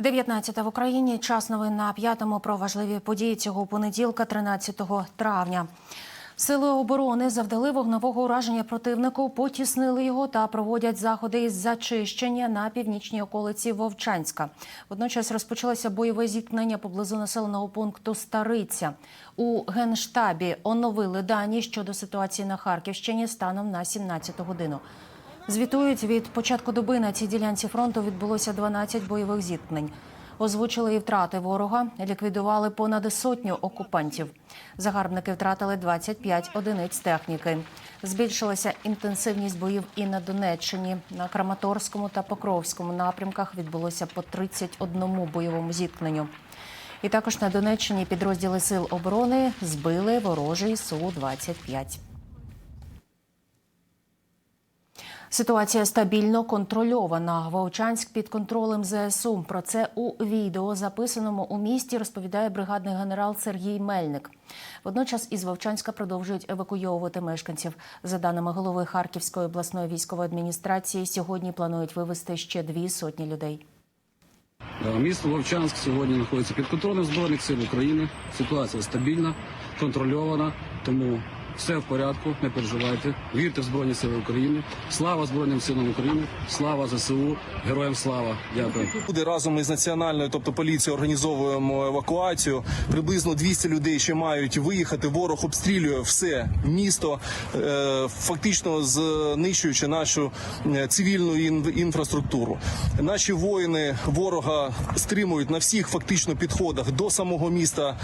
19 в Україні. Час новин на п'ятому про важливі події цього понеділка, 13 травня. Сили оборони завдали вогневого ураження противнику, потіснили його та проводять заходи із зачищення на північній околиці Вовчанська. Водночас розпочалося бойове зіткнення поблизу населеного пункту Стариця. У генштабі оновили дані щодо ситуації на Харківщині станом на 17 годину. Звітують від початку доби на цій ділянці фронту відбулося 12 бойових зіткнень. Озвучили і втрати ворога, ліквідували понад сотню окупантів. Загарбники втратили 25 одиниць техніки. Збільшилася інтенсивність боїв і на Донеччині. На Краматорському та Покровському напрямках відбулося по 31 бойовому зіткненню. І також на Донеччині підрозділи сил оборони збили ворожий Су-25. Ситуація стабільно контрольована. Вовчанськ під контролем ЗСУ. Про це у відео, записаному у місті, розповідає бригадний генерал Сергій Мельник. Водночас із Вовчанська продовжують евакуйовувати мешканців. За даними голови Харківської обласної військової адміністрації, сьогодні планують вивезти ще дві сотні людей. Е, Місто Вовчанськ сьогодні знаходиться під контролем Збройних сил України. Ситуація стабільна, контрольована, тому все в порядку, не переживайте. Вірте в Збройні Сили України. Слава Збройним силам України, слава ЗСУ, героям слава. Дякую. Люди разом із національною, тобто поліцією, організовуємо евакуацію. Приблизно 200 людей ще мають виїхати. Ворог обстрілює все місто, е, фактично знищуючи нашу е, цивільну ін- інфраструктуру. Наші воїни ворога стримують на всіх фактично підходах до самого міста.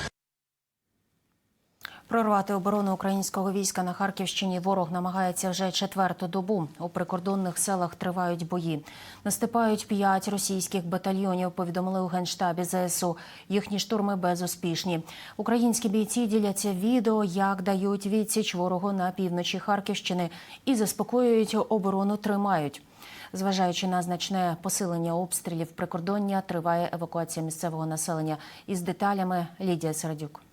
Прорвати оборону українського війська на Харківщині ворог намагається вже четверту добу. У прикордонних селах тривають бої. Наступають п'ять російських батальйонів. Повідомили у генштабі ЗСУ. Їхні штурми безуспішні. Українські бійці діляться відео, як дають відсіч ворогу на півночі Харківщини і заспокоюють оборону. Тримають. Зважаючи на значне посилення обстрілів прикордоння, триває евакуація місцевого населення. Із деталями Лідія Середюк.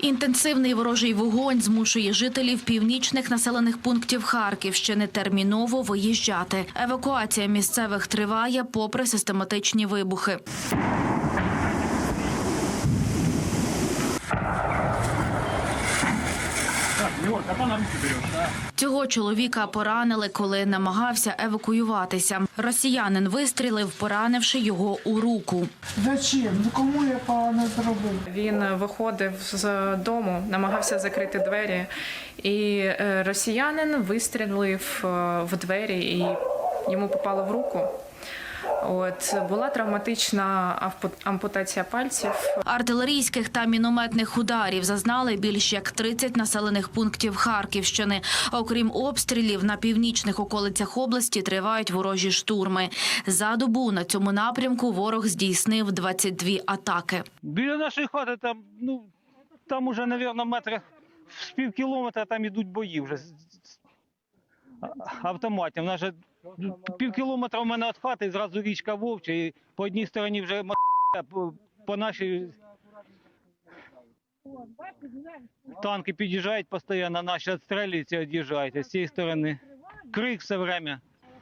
Інтенсивний ворожий вогонь змушує жителів північних населених пунктів Харківщини терміново виїжджати. Евакуація місцевих триває попри систематичні вибухи. Цього чоловіка поранили, коли намагався евакуюватися. Росіянин вистрілив, поранивши його у руку. Зачем? Ну кому я погано зробив? Він виходив з дому, намагався закрити двері, і е, росіянин вистрілив е, в двері і йому попало в руку. От була травматична ампутація пальців. Артилерійських та мінометних ударів зазнали більш як 30 населених пунктів Харківщини. Окрім обстрілів на північних околицях області тривають ворожі штурми. За добу на цьому напрямку ворог здійснив 22 атаки. Біля нашої хати там, ну, там уже, мабуть, метрах з пів кілометра там ідуть бої вже автоматів. У нас же пів кілометра у мене від хати, і зразу річка Вовча, і по одній стороні вже ма по, по нашій танки під'їжджають постійно, наші відстрілюються, від'їжджають, а з цієї сторони крик все время.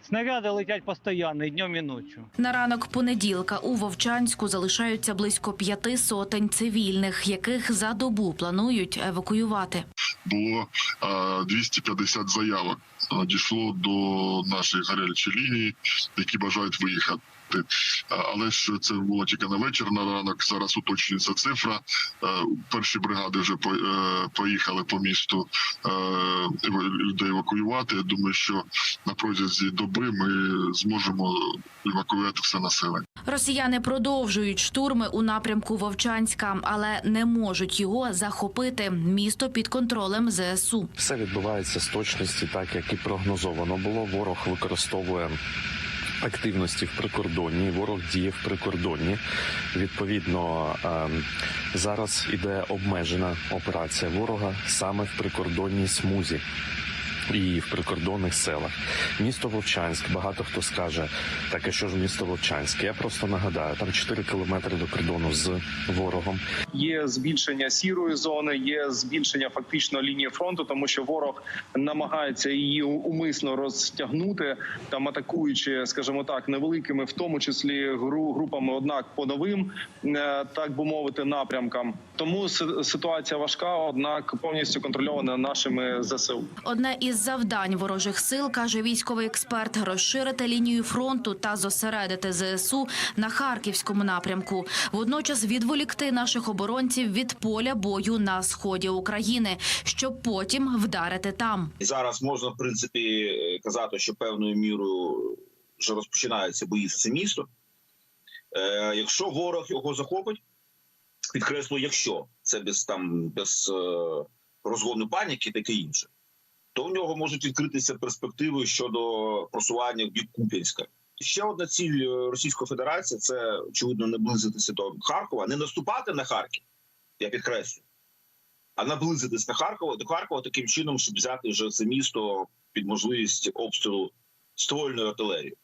Снаряди летять постійно, і днем, і ночі. На ранок понеділка у Вовчанську залишаються близько п'яти сотень цивільних, яких за добу планують евакуювати. було е, 250 заявок. Надійшло до нашої гарячої лінії, які бажають виїхати. Е, Але ж це було тільки на вечір, на ранок. Зараз уточнюється цифра. Е, Перші бригади вже е, поїхали по місту е, людей евакуювати. Я думаю, що на протязі доби ми зможемо евакуювати все населення. Росіяни продовжують штурми у напрямку Вовчанська, але не можуть його захопити. Місто під контролем ЗСУ. Все відбувається з точності, так як і прогнозовано було. Ворог використовує активності в прикордонні. Ворог діє в прикордонні. Відповідно, ем, зараз іде обмежена операція ворога саме в прикордонній смузі. І в прикордонних селах. Місто Вовчанськ, багато хто скаже, так а що ж місто Вовчанськ? Я просто нагадаю, там 4 кілометри до кордону з ворогом. Є збільшення сірої зони, є збільшення фактично лінії фронту, тому що ворог намагається її умисно розтягнути, там атакуючи, скажімо так, невеликими, в тому числі гру- групами, однак по новим, е, так би мовити, напрямкам. Тому ситуація важка, однак повністю контрольована нашими ЗСУ. Одне із завдань ворожих сил, каже військовий експерт, розширити лінію фронту та зосередити ЗСУ на харківському напрямку. Водночас відволікти наших оборонців від поля бою на сході України, щоб потім вдарити там. Зараз можна в принципі казати, що певною мірою вже розпочинаються бої за це місто. Е, якщо ворог його захопить, підкреслю, якщо це без там без е, розгону паніки, таке інше, то у нього можуть відкритися перспективи щодо просування в бік Куп'янська. Ще одна ціль е, Російської Федерації це очевидно наблизитися до Харкова, не наступати на Харків, я підкреслю, а наблизитись на Харкова до Харкова таким чином, щоб взяти вже це місто під можливість обстрілу ствольною артилерією,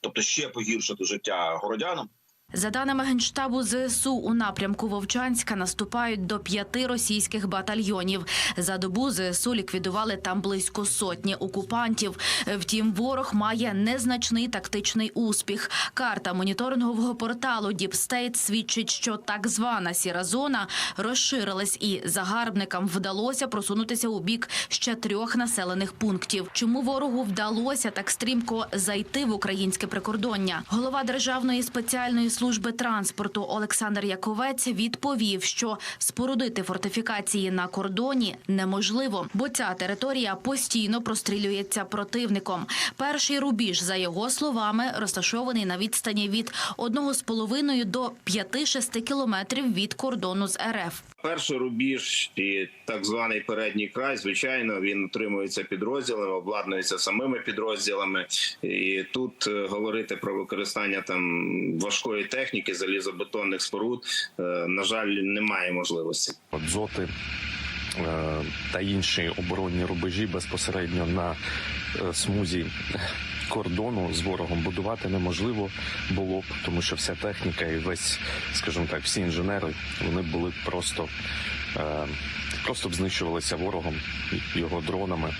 тобто ще погіршити життя городянам. За даними генштабу ЗСУ, у напрямку Вовчанська наступають до п'яти російських батальйонів. За добу ЗСУ ліквідували там близько сотні окупантів. Втім, ворог має незначний тактичний успіх. Карта моніторингового порталу State свідчить, що так звана сіра зона розширилась, і загарбникам вдалося просунутися у бік ще трьох населених пунктів. Чому ворогу вдалося так стрімко зайти в українське прикордоння? Голова державної спеціальної служби транспорту Олександр Яковець відповів, що спорудити фортифікації на кордоні неможливо, бо ця територія постійно прострілюється противником. Перший рубіж, за його словами, розташований на відстані від 1,5 до 5-6 кілометрів від кордону з РФ. Перший рубіж і так званий передній край, звичайно, він утримується підрозділами, обладнується самими підрозділами. І тут е, говорити про використання там важкої техніки, залізобетонних споруд, е, на жаль, немає можливості. Дзоти е, та інші оборонні рубежі безпосередньо на е, смузі кордону з ворогом будувати неможливо було б, тому що вся техніка і весь, скажімо так, всі інженери вони були просто, просто б знищувалися ворогом його дронами.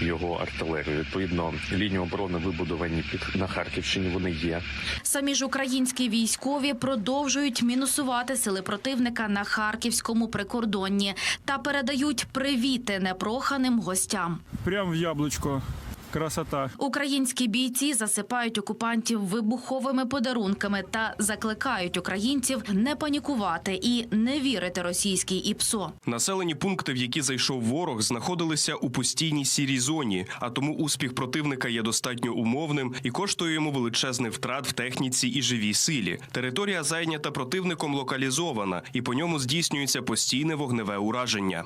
Його артилерію. Відповідно, лінії оборони вибудовані під на Харківщині. Вони є. Самі ж українські військові продовжують мінусувати сили противника на харківському прикордонні та передають привіти непроханим гостям. Прям в яблучко. Красота. Українські бійці засипають окупантів вибуховими подарунками та закликають українців не панікувати і не вірити російській ІПСО. Населені пункти, в які зайшов ворог, знаходилися у постійній сірій зоні, а тому успіх противника є достатньо умовним і коштує йому величезних втрат в техніці і живій силі. Територія зайнята противником локалізована, і по ньому здійснюється постійне вогневе ураження.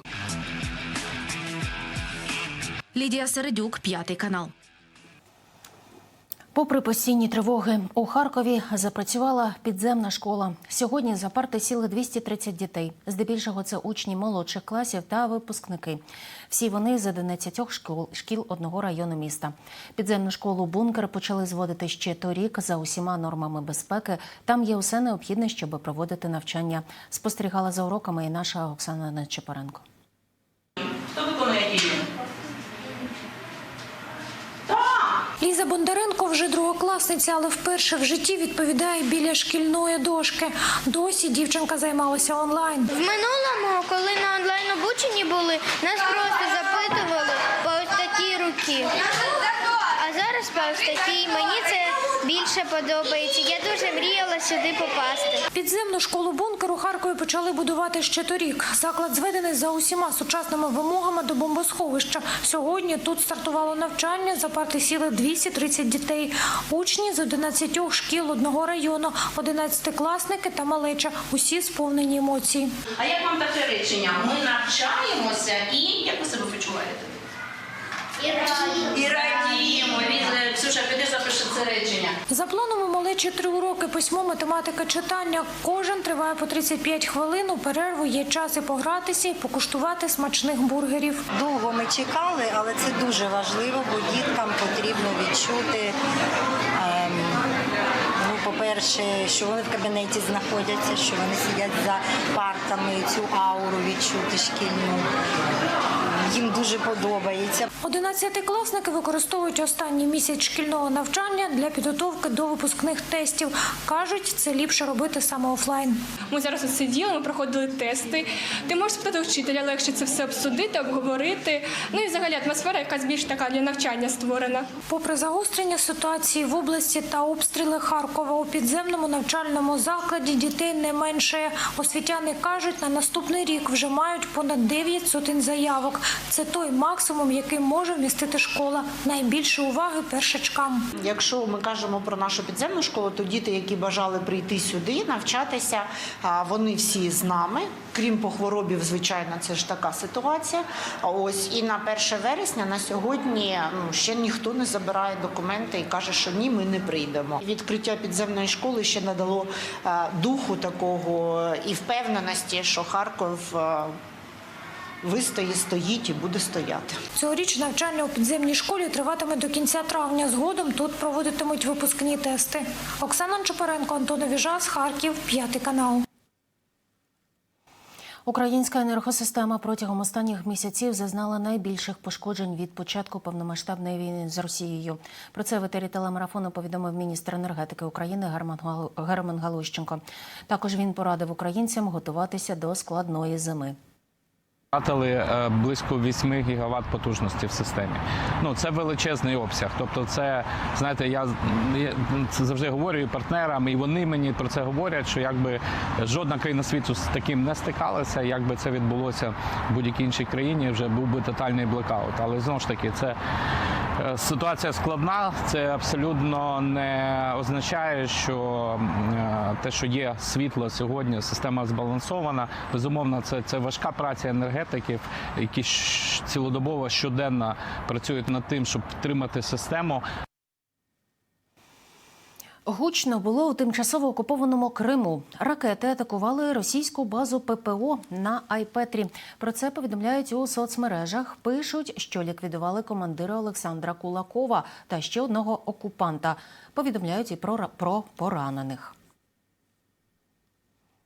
Лідія Середюк, п'ятий канал. Попри постійні тривоги, у Харкові запрацювала підземна школа. Сьогодні за парти сіли 230 дітей. Здебільшого це учні молодших класів та випускники. Всі вони з 11 шкіл, шкіл одного району міста. Підземну школу бункер почали зводити ще торік за усіма нормами безпеки. Там є усе необхідне, щоб проводити навчання. Спостерігала за уроками і наша Оксана Нечепаренко. Ліза Бондаренко вже другокласниця, але вперше в житті відповідає біля шкільної дошки. Досі дівчинка займалася онлайн. В минулому, коли на онлайн обученні були, нас просто запитували по ось такій руки. А зараз по ось такій мені це більше подобається. Я дуже мріяла сюди попасти. Підземну школу бункер у Харкові почали будувати ще торік. Заклад зведений за усіма сучасними вимогами до бомбосховища. Сьогодні тут стартувало навчання. За парти сіли 230 дітей. Учні з 11 шкіл одного району, 11-класники та малеча. Усі сповнені емоцій. А як вам таке речення? Ми навчаємося і як ви себе почуваєте? І радіємо. Ліза, цю Ксюша, піди запиши це речення. За планом у малечі три уроки письмо, математика, читання. Кожен триває по 35 хвилин. У перерву є час і погратися, і покуштувати смачних бургерів. Довго ми чекали, але це дуже важливо, бо діткам потрібно відчути. ем, Ну, по-перше, що вони в кабінеті знаходяться, що вони сидять за партами, цю ауру відчути шкільну. Їм дуже подобається. Одинадцятикласники використовують останній місяць шкільного навчання для підготовки до випускних тестів. Кажуть, це ліпше робити саме офлайн. Ми зараз тут сиділи, ми проходили тести. Ти можеш спитати вчителя, легше це все обсудити, обговорити. Ну і взагалі атмосфера якась більш така для навчання створена. Попри загострення ситуації в області та обстріли Харкова у підземному навчальному закладі дітей не менше. Освітяни кажуть, на наступний рік вже мають понад 9 сотень заявок. Це той максимум, який може вмістити школа. Найбільше уваги першачкам. Якщо ми кажемо про нашу підземну школу, то діти, які бажали прийти сюди, навчатися, вони всі з нами. Крім по хворобі, звичайно, це ж така ситуація. Ось і на 1 вересня на сьогодні ну ще ніхто не забирає документи і каже, що ні, ми не прийдемо. Відкриття підземної школи ще надало духу такого і впевненості, що Харків. Вистоїть, стоїть і буде стояти. Цьогоріч навчання у підземній школі триватиме до кінця травня. Згодом тут проводитимуть випускні тести. Оксана Чупаренко, Антон Віжас, Харків, п'ятий канал. Українська енергосистема протягом останніх місяців зазнала найбільших пошкоджень від початку повномасштабної війни з Росією. Про це в етері телемарафону повідомив міністр енергетики України Герман Галущенко. Також він порадив українцям готуватися до складної зими. Втратили е, близько 8 гігават потужності в системі. Ну це величезний обсяг. Тобто, це знаєте, я, це завжди говорю і партнерам, і вони мені про це говорять, що якби жодна країна світу з таким не стикалася, якби це відбулося в будь-якій іншій країні, вже був би тотальний блекаут. Але знову ж таки, це ситуація складна. Це абсолютно не означає, що е, те, що є світло сьогодні, система збалансована. Безумовно, це, це важка праця енергетиків, які цілодобово щоденно працюють над тим, щоб підтримати систему. Гучно було у тимчасово окупованому Криму. Ракети атакували російську базу ППО на Айпетрі. Про це повідомляють у соцмережах. Пишуть, що ліквідували командира Олександра Кулакова та ще одного окупанта. Повідомляють і про, про поранених.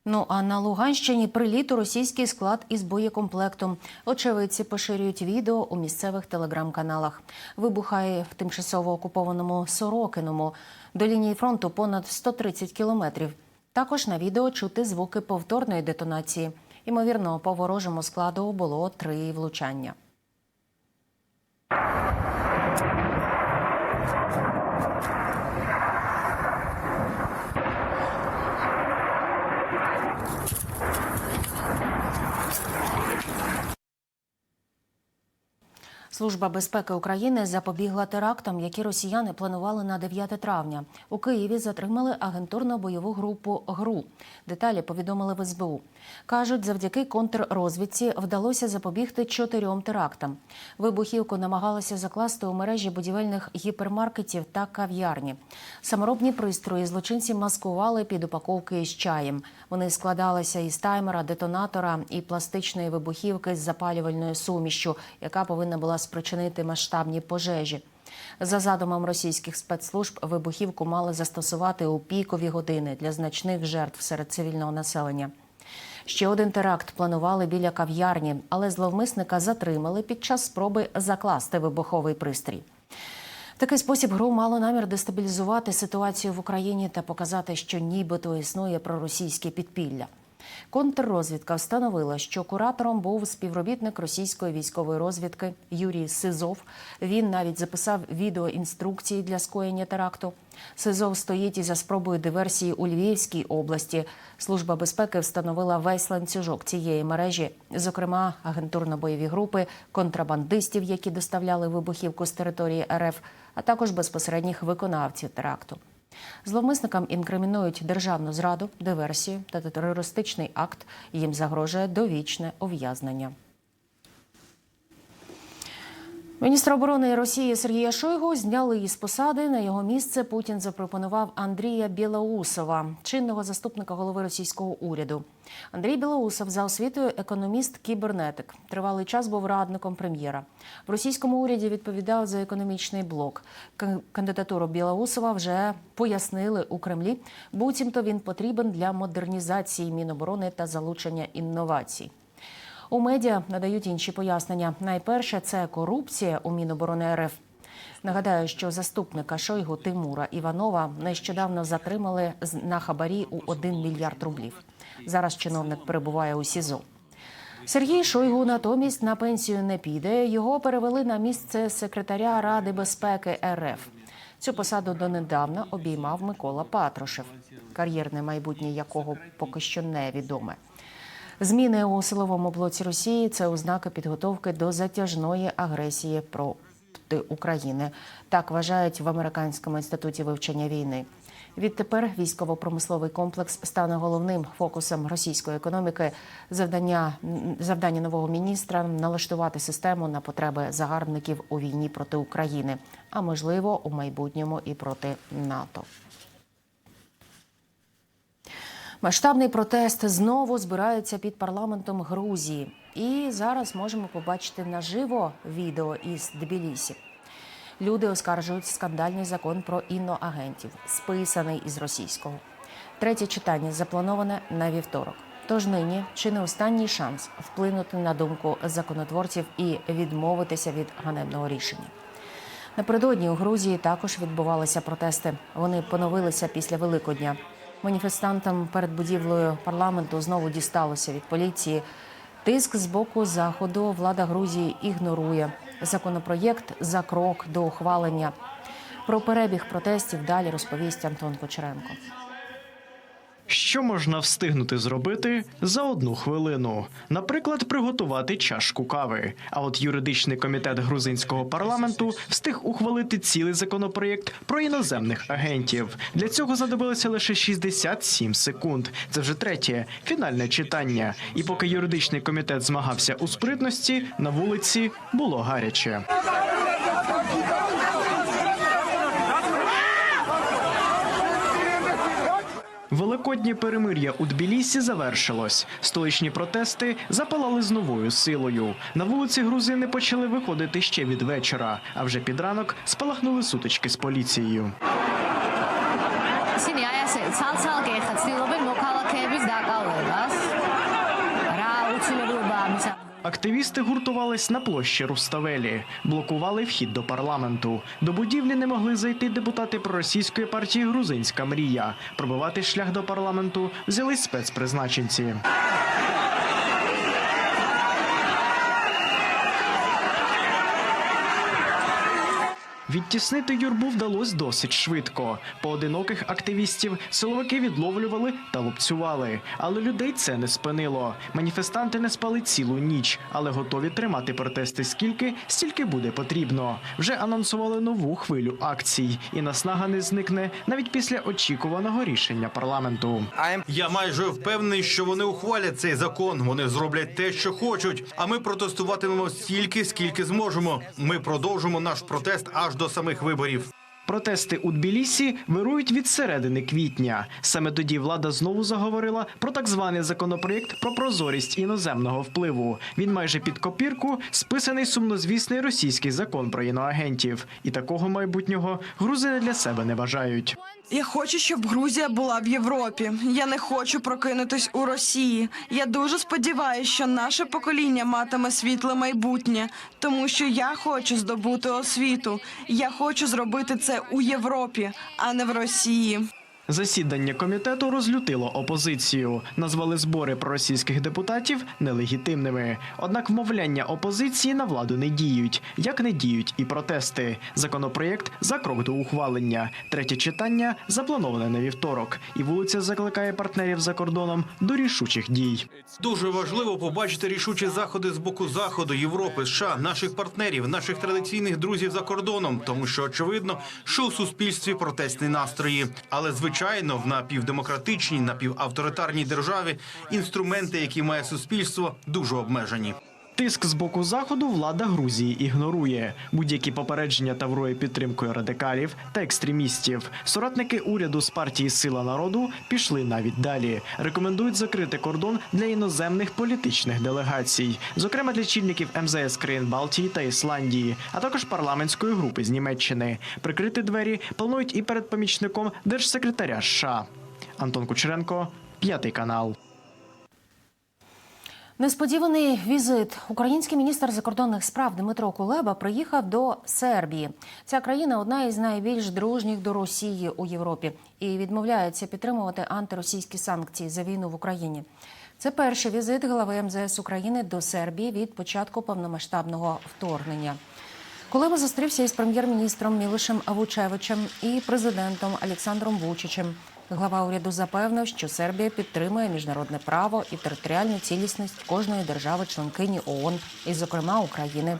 Ну а на Луганщині приліт у російський склад із боєкомплектом. Очевидці поширюють відео у місцевих телеграм-каналах. Вибухає в тимчасово окупованому Сорокиному. До лінії фронту понад 130 кілометрів. Також на відео чути звуки повторної детонації. Ймовірно, по ворожому складу було три влучання. Служба безпеки України запобігла терактам, які росіяни планували на 9 травня. У Києві затримали агентурно-бойову групу ГРУ. Деталі повідомили в СБУ. Кажуть, завдяки контррозвідці вдалося запобігти чотирьом терактам. Вибухівку намагалися закласти у мережі будівельних гіпермаркетів та кав'ярні. Саморобні пристрої злочинці маскували під упаковки із чаєм. Вони складалися із таймера, детонатора і пластичної вибухівки з запалювальною сумішчю, яка повинна була спричинити масштабні пожежі. За задумом російських спецслужб, вибухівку мали застосувати у пікові години для значних жертв серед цивільного населення. Ще один теракт планували біля кав'ярні, але зловмисника затримали під час спроби закласти вибуховий пристрій. Такий спосіб ГРУ мало намір дестабілізувати ситуацію в Україні та показати, що нібито існує проросійське підпілля. Контррозвідка встановила, що куратором був співробітник російської військової розвідки Юрій Сизов. Він навіть записав відеоінструкції для скоєння теракту. Сизов стоїть і за спробою диверсії у Львівській області. Служба безпеки встановила весь ланцюжок цієї мережі, зокрема агентурно-бойові групи, контрабандистів, які доставляли вибухівку з території РФ, а також безпосередніх виконавців теракту. Зловмисникам інкримінують державну зраду, диверсію та терористичний акт. Їм загрожує довічне ув'язнення. Міністра оборони Росії Сергія Шойгу зняли із посади. На його місце Путін запропонував Андрія Білоусова, чинного заступника голови російського уряду. Андрій Білоусов за освітою економіст-кібернетик. Тривалий час був радником прем'єра. В російському уряді відповідав за економічний блок. Кандидатуру Білоусова вже пояснили у Кремлі. Буцімто він потрібен для модернізації Міноборони та залучення інновацій. У медіа надають інші пояснення. Найперше це корупція у Міноборони РФ. Нагадаю, що заступника Шойгу Тимура Іванова нещодавно затримали на хабарі у 1 мільярд рублів. Зараз чиновник перебуває у СІЗО. Сергій Шойгу натомість на пенсію не піде. Його перевели на місце секретаря Ради безпеки РФ. Цю посаду донедавна обіймав Микола Патрушев, кар'єрне майбутнє якого поки що невідоме. Зміни у силовому блоці Росії це ознака підготовки до затяжної агресії проти України. Так вважають в американському інституті вивчення війни. Відтепер військово-промисловий комплекс стане головним фокусом російської економіки. Завдання завдання нового міністра налаштувати систему на потреби загарбників у війні проти України, а можливо у майбутньому і проти НАТО. Масштабний протест знову збирається під парламентом Грузії. І зараз можемо побачити наживо відео із Тбілісі. Люди оскаржують скандальний закон про іноагентів, списаний із російського. Третє читання заплановане на вівторок. Тож нині чи не останній шанс вплинути на думку законотворців і відмовитися від ганебного рішення. Напередодні у Грузії також відбувалися протести. Вони поновилися після Великодня. Маніфестантам перед будівлею парламенту знову дісталося від поліції. Тиск з боку заходу влада Грузії ігнорує законопроєкт за крок до ухвалення. Про перебіг протестів далі розповість Антон Кочеренко. Що можна встигнути зробити за одну хвилину? Наприклад, приготувати чашку кави. А от юридичний комітет грузинського парламенту встиг ухвалити цілий законопроєкт про іноземних агентів. Для цього знадобилося лише 67 секунд. Це вже третє фінальне читання. І поки юридичний комітет змагався у спритності, на вулиці було гаряче. Великоднє перемир'я у Тбілісі завершилось. Столичні протести запалали з новою силою. На вулиці грузини почали виходити ще від вечора, а вже під ранок спалахнули сутички з поліцією. Активісти гуртувались на площі Руставелі, блокували вхід до парламенту. До будівлі не могли зайти депутати проросійської партії Грузинська мрія. Пробивати шлях до парламенту взялись спецпризначенці. Відтіснити юрбу вдалося досить швидко. Поодиноких активістів силовики відловлювали та лупцювали. Але людей це не спинило. Маніфестанти не спали цілу ніч, але готові тримати протести скільки, стільки буде потрібно. Вже анонсували нову хвилю акцій, і наснага не зникне навіть після очікуваного рішення парламенту. Я майже впевнений, що вони ухвалять цей закон. Вони зроблять те, що хочуть. А ми протестуватимемо стільки, скільки зможемо. Ми продовжимо наш протест аж до самих виборів. Протести у Тбілісі вирують від середини квітня. Саме тоді влада знову заговорила про так званий законопроєкт про прозорість іноземного впливу. Він майже під копірку списаний сумнозвісний російський закон про іноагентів. І такого майбутнього грузини для себе не бажають. Я хочу, щоб Грузія була в Європі. Я не хочу прокинутись у Росії. Я дуже сподіваюся, що наше покоління матиме світле майбутнє, тому що я хочу здобути освіту. Я хочу зробити це у Європі, а не в Росії. Засідання комітету розлютило опозицію. Назвали збори проросійських депутатів нелегітимними. Однак вмовляння опозиції на владу не діють, як не діють і протести. Законопроєкт за крок до ухвалення. Третє читання заплановане на вівторок. І вулиця закликає партнерів за кордоном до рішучих дій. Дуже важливо побачити рішучі заходи з боку заходу, Європи, США, наших партнерів, наших традиційних друзів за кордоном, тому що очевидно, що у суспільстві протестні настрої. Але звичайно, в напівдемократичній, напівавторитарній державі інструменти, які має суспільство, дуже обмежені. Тиск з боку заходу влада Грузії ігнорує будь-які попередження Таврої підтримкою радикалів та екстремістів. Соратники уряду з партії Сила народу пішли навіть далі. Рекомендують закрити кордон для іноземних політичних делегацій, зокрема для чільників МЗС країн Балтії та Ісландії, а також парламентської групи з Німеччини. Прикрити двері планують і перед помічником держсекретаря США. Антон Кучеренко, п'ятий канал. Несподіваний візит. Український міністр закордонних справ Дмитро Кулеба приїхав до Сербії. Ця країна одна із найбільш дружніх до Росії у Європі і відмовляється підтримувати антиросійські санкції за війну в Україні. Це перший візит глави МЗС України до Сербії від початку повномасштабного вторгнення. Кулеба зустрівся із прем'єр-міністром Мілишем Авучевичем і президентом Олександром Вучичем. Глава уряду запевнив, що Сербія підтримує міжнародне право і територіальну цілісність кожної держави-членкині ООН, і, зокрема, України.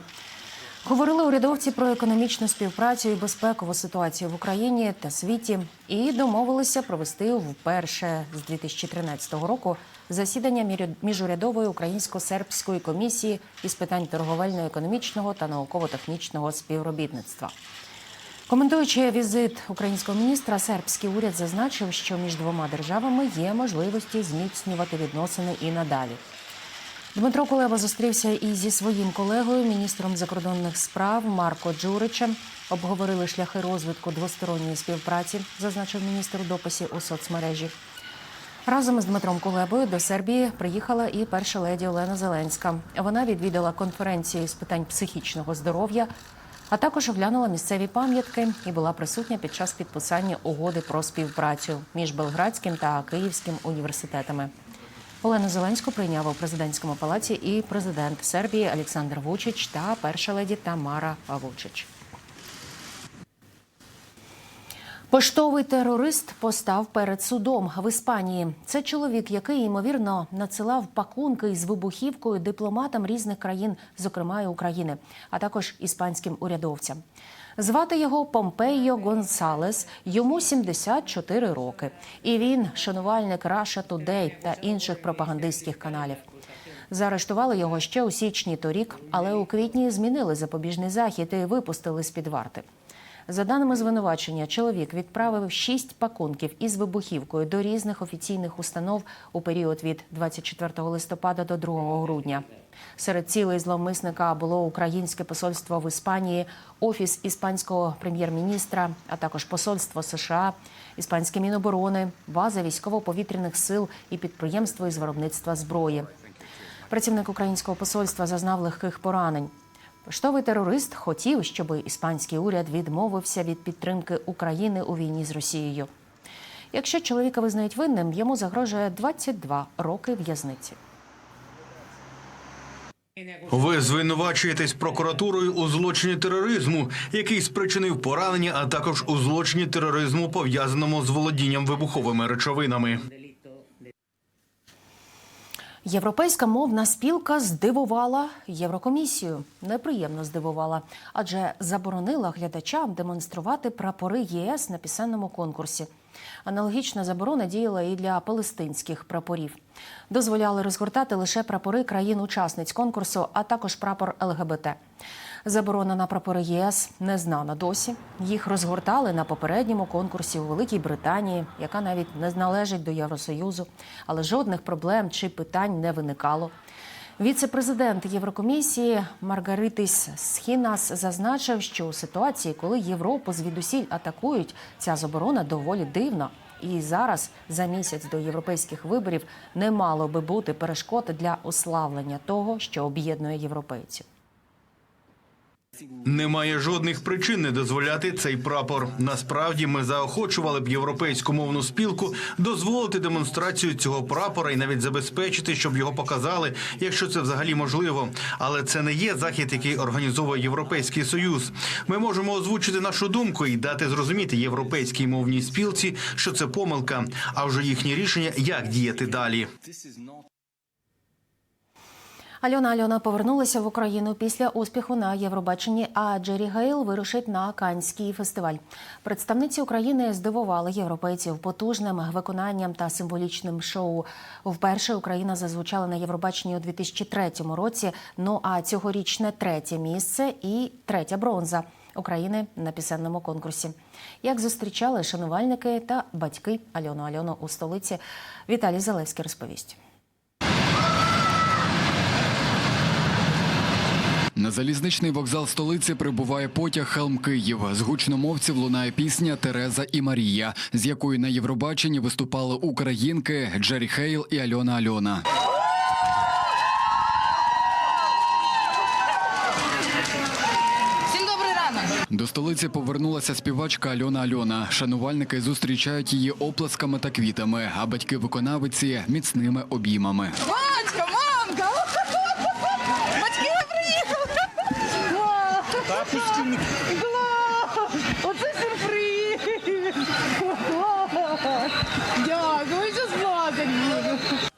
Говорили урядовці про економічну співпрацю і безпекову ситуацію в Україні та світі і домовилися провести вперше з 2013 року засідання міжурядової українсько-сербської комісії із питань торговельно-економічного та науково-технічного співробітництва. Коментуючи візит українського міністра, сербський уряд зазначив, що між двома державами є можливості зміцнювати відносини і надалі. Дмитро Кулеба зустрівся і зі своїм колегою, міністром закордонних справ Марко Джуричем. Обговорили шляхи розвитку двосторонньої співпраці, зазначив міністр у дописі у соцмережі. Разом із Дмитром Кулебою до Сербії приїхала і перша леді Олена Зеленська. Вона відвідала конференцію з питань психічного здоров'я, а також оглянула місцеві пам'ятки і була присутня під час підписання угоди про співпрацю між Белградським та Київським університетами. Олену Зеленську прийняв у президентському палаці і президент Сербії Олександр Вучич та перша леді Тамара Вучич. Поштовий терорист постав перед судом в Іспанії. Це чоловік, який ймовірно надсилав пакунки із вибухівкою дипломатам різних країн, зокрема і України, а також іспанським урядовцям. Звати його Помпейо Гонсалес. Йому 74 роки. І він шанувальник Russia Today та інших пропагандистських каналів. Заарештували його ще у січні торік, але у квітні змінили запобіжний захід і випустили з під варти. За даними звинувачення, чоловік відправив шість пакунків із вибухівкою до різних офіційних установ у період від 24 листопада до 2 грудня. Серед цілей зловмисника було українське посольство в Іспанії, офіс іспанського прем'єр-міністра, а також посольство США, іспанське міноборони, база військово-повітряних сил і підприємство із виробництва зброї. Працівник українського посольства зазнав легких поранень. Поштовий терорист хотів, щоб іспанський уряд відмовився від підтримки України у війні з Росією. Якщо чоловіка визнають винним, йому загрожує 22 роки в'язниці. Ви звинувачуєтесь прокуратурою у злочині тероризму, який спричинив поранення, а також у злочині тероризму, пов'язаному з володінням вибуховими речовинами. Європейська мовна спілка здивувала Єврокомісію. Неприємно здивувала, адже заборонила глядачам демонструвати прапори ЄС на пісенному конкурсі. Аналогічна заборона діяла і для палестинських прапорів. Дозволяли розгортати лише прапори країн-учасниць конкурсу, а також прапор ЛГБТ. Заборона на прапори ЄС не знана досі. Їх розгортали на попередньому конкурсі у Великій Британії, яка навіть не належить до Євросоюзу, але жодних проблем чи питань не виникало. Віце-президент Єврокомісії Маргаритис Схінас зазначив, що у ситуації, коли Європу звідусіль атакують, ця заборона доволі дивна. І зараз, за місяць до європейських виборів, не мало би бути перешкод для ославлення того, що об'єднує європейців. Немає жодних причин не дозволяти цей прапор. Насправді ми заохочували б європейську мовну спілку дозволити демонстрацію цього прапора і навіть забезпечити, щоб його показали, якщо це взагалі можливо. Але це не є захід, який організовує Європейський Союз. Ми можемо озвучити нашу думку і дати зрозуміти європейській мовній спілці, що це помилка, а вже їхнє рішення, як діяти далі. Альона Альона повернулася в Україну після успіху на Євробаченні, а Джері Гейл вирушить на Канський фестиваль. Представниці України здивували європейців потужним виконанням та символічним шоу. Вперше Україна зазвучала на Євробаченні у 2003 році. Ну а цьогорічне третє місце і третя бронза України на пісенному конкурсі. Як зустрічали шанувальники та батьки Альону Альону у столиці, Віталій Залевський розповість. На залізничний вокзал столиці прибуває потяг Хелм Київ. З гучномовців лунає пісня Тереза і Марія, з якою на Євробаченні виступали українки Джері Хейл і Альона Альона. До столиці повернулася співачка Альона Альона. Шанувальники зустрічають її оплесками та квітами, а батьки виконавиці міцними обіймами. Батько, мамка! Батьки приїхали! Клас! Оце сюрприз! Клас! Дякую, що плакать буду.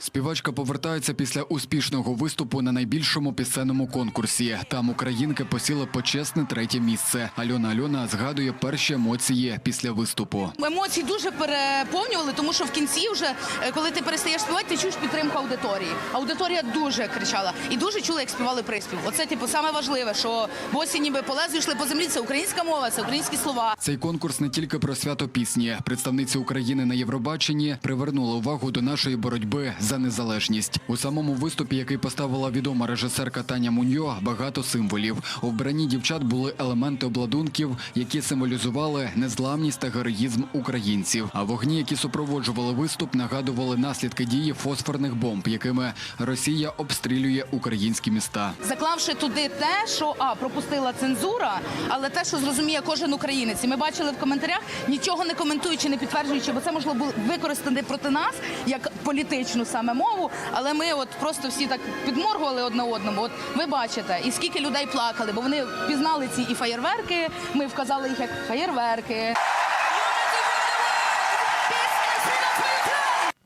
Співачка повертається після успішного виступу на найбільшому пісенному конкурсі. Там українки посіли почесне третє місце. Альона Альона згадує перші емоції після виступу. Емоції дуже переповнювали, тому що в кінці, вже е, коли ти перестаєш співати, ти чуєш підтримку аудиторії. Аудиторія дуже кричала і дуже чула, як співали приспів. Оце типу саме важливе, що босі ніби по лезу йшли по землі. Це українська мова, це українські слова. Цей конкурс не тільки про свято пісні. Представниці України на Євробаченні привернули увагу до нашої боротьби за незалежність. У самому виступі, який поставила відома режисерка Таня Муньо, багато символів. У вбранні дівчат були елементи обладунків, які символізували незламність та героїзм українців. А вогні, які супроводжували виступ, нагадували наслідки дії фосфорних бомб, якими Росія обстрілює українські міста. заклавши туди те, що а пропустила цензура, але те, що зрозуміє кожен українець. І ми бачили в коментарях, нічого не коментуючи, не підтверджуючи, бо це можливо було використати проти нас як політичну саме мову. Але ми от просто всі так підморгували одне одному. От ви бачите, і скільки людей плакали, бо вони пізнали ці і фаєрверки. Ми вказали їх як фаєрверки.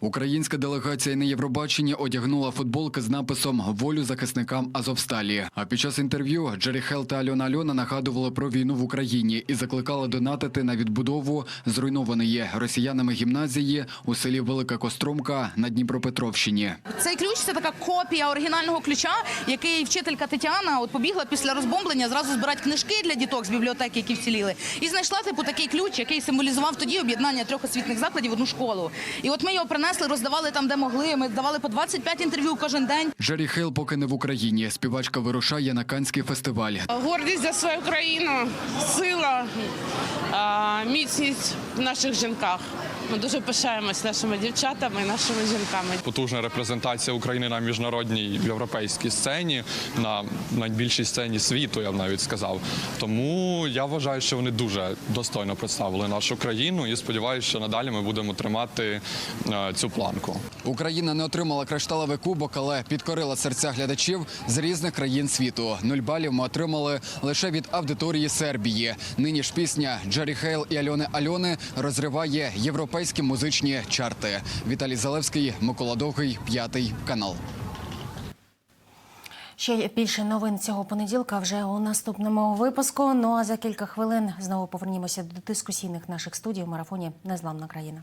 Українська делегація на Євробаченні одягнула футболки з написом Волю захисникам Азовсталі. А під час інтерв'ю Джері Хел та Альона Альона нагадували про війну в Україні і закликали донатити на відбудову зруйнованої росіянами гімназії у селі Велика Костромка на Дніпропетровщині. Цей ключ це така копія оригінального ключа, який вчителька Тетяна от побігла після розбомблення зразу збирати книжки для діток з бібліотеки, які вціліли, і знайшла типу такий ключ, який символізував тоді об'єднання трьох освітних закладів в одну школу. І от ми його принесли, роздавали там, де могли. Ми давали по 25 інтерв'ю кожен день. Джері Хейл поки не в Україні. Співачка вирушає на Канський фестиваль. Гордість за свою країну, сила, міцність в наших жінках. Ми дуже пишаємось нашими дівчатами і нашими жінками. Потужна репрезентація України на міжнародній європейській сцені, на найбільшій сцені світу, я б навіть сказав. Тому я вважаю, що вони дуже достойно представили нашу країну і сподіваюся, що надалі ми будемо тримати е, цю планку. Україна не отримала кришталевий кубок, але підкорила серця глядачів з різних країн світу. Нуль балів ми отримали лише від аудиторії Сербії. Нині ж пісня Джері Хейл і Альони Альони розриває європейські музичні чарти. Віталій Залевський, Микола Довгий, п'ятий канал. Ще більше новин цього понеділка вже у наступному випуску. Ну а за кілька хвилин знову повернімося до дискусійних наших студій у марафоні Незламна країна.